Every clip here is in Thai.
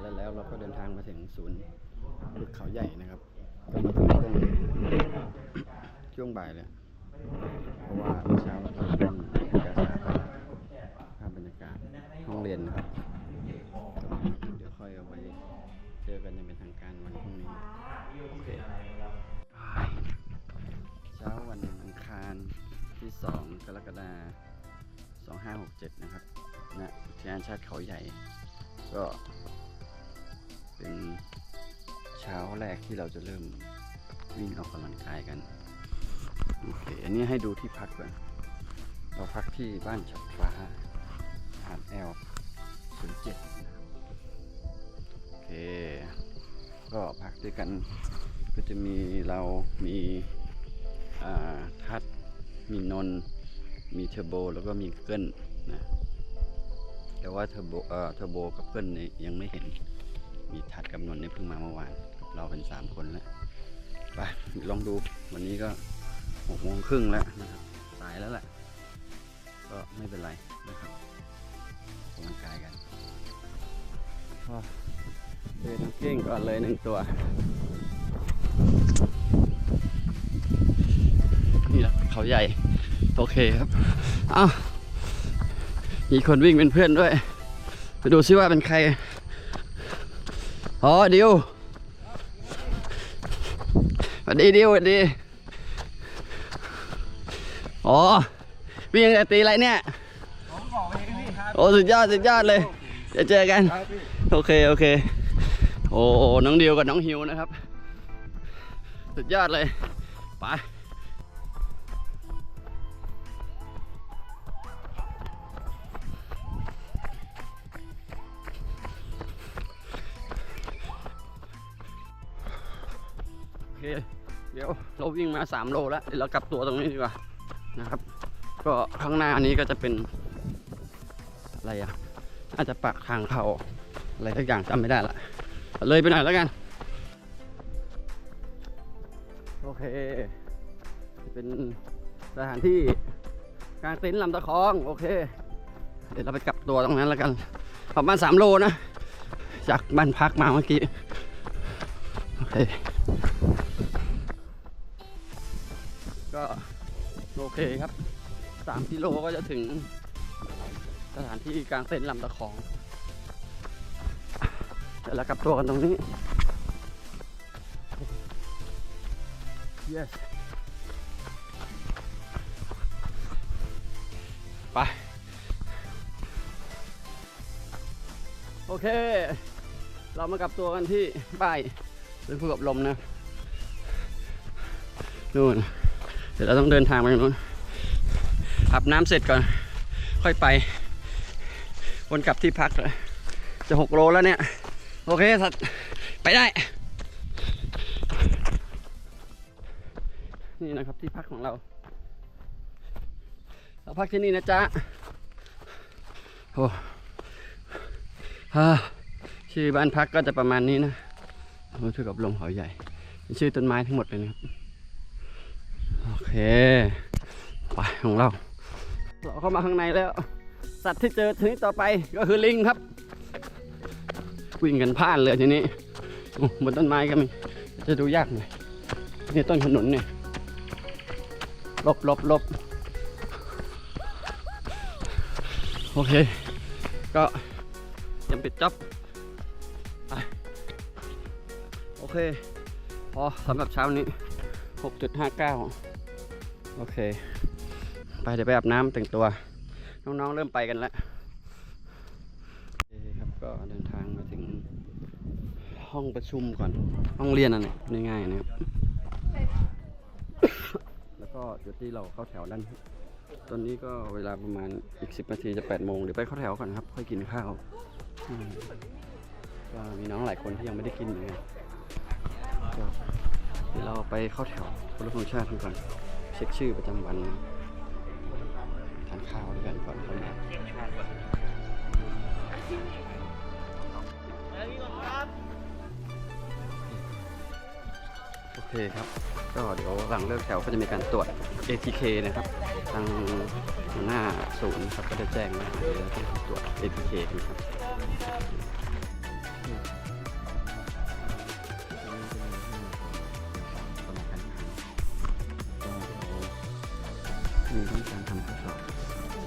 แล้วแล้วเราก็เดินทางมาถึงศูนย์ฝึกเขาใหญ่นะครับก็มาถึงช่วงช่วงบ่ายเลยเพราะว่าเมื่อเช้าเราทำเป็นกาชาภาพบรรยากาศห้องเรียนนะครับเดี๋ยวค่อยเอาไว้เจอกันอย่างเป็นทางการวันพรุ่งนี้โอเคเช้าวันอังคารที่ 2 กรกฎาคม2567 นะครับณอุทยานชาติเขาใหญ่ก็ เป็นเช้าแรกที่เราจะเริ่มวิ่งออกกำลังกายกันโอเคอันนี้ให้ดูที่พักก่อนเราพักที่บ้านฉัดฟ้าหาดแอล07นะครับโอเค ก็พักด้วยกันก็จะมีเรามีาทัดมีนนท์มีเทอร์โบแล้วก็มีเกิลนะแต่ว่าเทอร์โบเอ่อเทอร์โบกับเกิลนี่ยังไม่เห็น มีทัดกับนนนี่เพิ่งมาเมื่อวานกับเราเป็นสามคนแล้ว ไป ลองดูวันนี้ก็หกโมงครึ่งแล้วนะครับสายแล้วแหละ ก็ไม่เป็นไรนะครับออกกำลังกายกันเดินเก้งก่อนเลยหนึ่งตัว นี่แหละเขาใหญ่ โอเคครับ อ้าวมีคนวิ่งเป็นเพื่อนด้วย ไปดูซิว่าเป็นใคร อ๋อดิวสวัสดีดิวสวัสดี อ๋อวิ่งตั้งแต่ตีอะไรเนี่ย โอ้สุดยอดสุดยอดเลย จะเจอกัน โอเคโอเค โอ้น้องดิวกับน้องฮิวนะครับ สุดยอดเลย ไป เคเดี๋ยวเราวิ่งมา 3 โลแล้วเดี๋ยวเรากลับตัวตรงนี้ดีกว่านะครับ ก็ข้างหน้าอันนี้ก็จะเป็น อะไรอะอาจจะปากทางเขาอะไรสักอย่างจำไม่ได้ละเลยไปหน่อยแล้วกัน โอเค เป็นสถานที่กลางเต็นท์ลำตะคอง โอเค เดี๋ยวเราไปกลับตัวตรงนั้นแล้วกันประมาณ3โลนะ จากบ้านพักมาเมื่อกี้ โอเค ก็โอเคครับ3กิโลก็จะถึงสถานที่กลางเต็นท์ลำตะคองเดี๋ยวเรากลับตัวกันตรงนี้ yes ไป โอเค เรามากลับตัวกันที่ป้ายเป็นผู้กับลมนะนู่น เดี๋ยวเราต้องเดินทางไปนู้นอาบน้ำเสร็จก่อน ค่อยไป วนกลับที่พักเลยจะหกโลแล้วเนี่ย โอเคสัตว์ไปได้ นี่นะครับที่พักของเรา เราพักที่นี่นะจ๊ะโอ้ฮ่าชื่อบ้านพักก็จะประมาณนี้นะโอ้ถือกับลมเขาใหญ่ ชื่อต้นไม้ทั้งหมดเลยนะครับ เคไปของเรา เราเข้ามาข้างในแล้ว สัตว์ที่เจอทีนี้ต่อไปก็คือลิงครับ วิ่งกันพล่านเลยทีนี้บนต้นไม้ก็มีจะดูยากหน่อยนี่ต้นขนุนเนี่ยลบลบลบโอเค ก็ยังปิดจ็อบไปโอเค พอสำหรับเช้านี้ 6.59 โอเค ไปเดี๋ยวไปอาบน้ำแต่งตัว น้องๆเริ่มไปกันแล้วโอเคครับก็เดินทางมาถึงห้องประชุมก่อน ห้องเรียนอันนี้ง่ายๆนะครับ แล้วก็จุดที่เราเข้าแถวด้านตอนนี้ก็เวลาประมาณอีก 10นาทีจะ8โมงเดี๋ยวไปเข้าแถวก่อนครับ ค่อยกินข้าวก็มีน้องหลายคนที่ยังไม่ได้กินเหมือนกันก็เดี๋ยวเราไปเข้าแถวเคารพธงชาติกันก่อน ช็คชื่อประจำวันทานข้าวด้วยกันก่อนเข้ามาโอเคครับ ก็เดี๋ยวหลังเลิกแถวก็จะมีการตรวจ ATK นะครับ ทางหน้าศูนย์ครับก็ได้แจ้งมาเดี๋ยวเราต้องตรวจ ATK กันครับ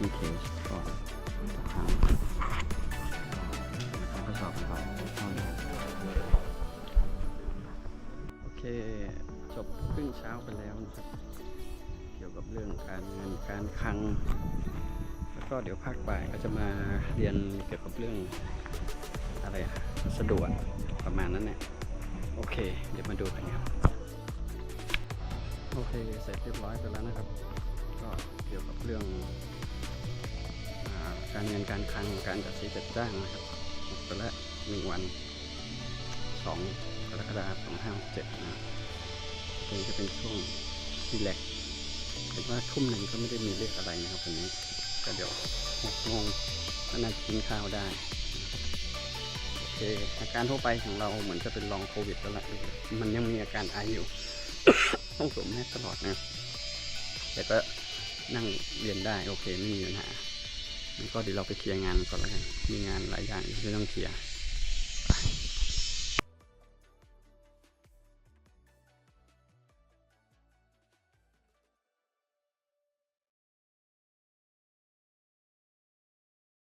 ที่เคสก่อนทุกครั้งทำข้อสอบต่เท่านโอเค จบครึ่งเช้าไปแล้วนะครับ เกี่ยวกับเรื่องการเงินการคลัง แล้วก็เดี๋ยวภาคบ่ายก็จะมาเรียนเกี่ยวกับเรื่องอะไรสะดวกประมาณนั้นแหละโอเค เดี๋ยวมาดูกันครับโอเค เสร็จเรียบร้อยไปแล้วนะครับ ก็เกี่ยวกับ การเงินการคลังการจัดซื้อจัดจ้างนะครับหมดไปล้วหนึ่งวันสองกรกฎาคมสองห้าเจ็ดนะครับคงจะเป็นช่วงรีแลกซ์คิดว่าทุ่มหนึ่งก็ไม่ได้มีเรื่อะไรนะครับวันนี้ก็เดี๋ยวหกโมงก็น่าจะกินข้าวได้โอเคอาการทั่วไปของเราเหมือนจะเป็นลองโควิดแล้วละมันยังมีอาการไออยู่ ต้องสวมแมสตลอดนะแต่ก็นั่งเรียนได้โอเคไม่มีปัญหา ก็เดี๋ยวเราไปเคลียร์งานก่อนแล้วกัน มีงานหลายอย่างที่ต้องเคลียร์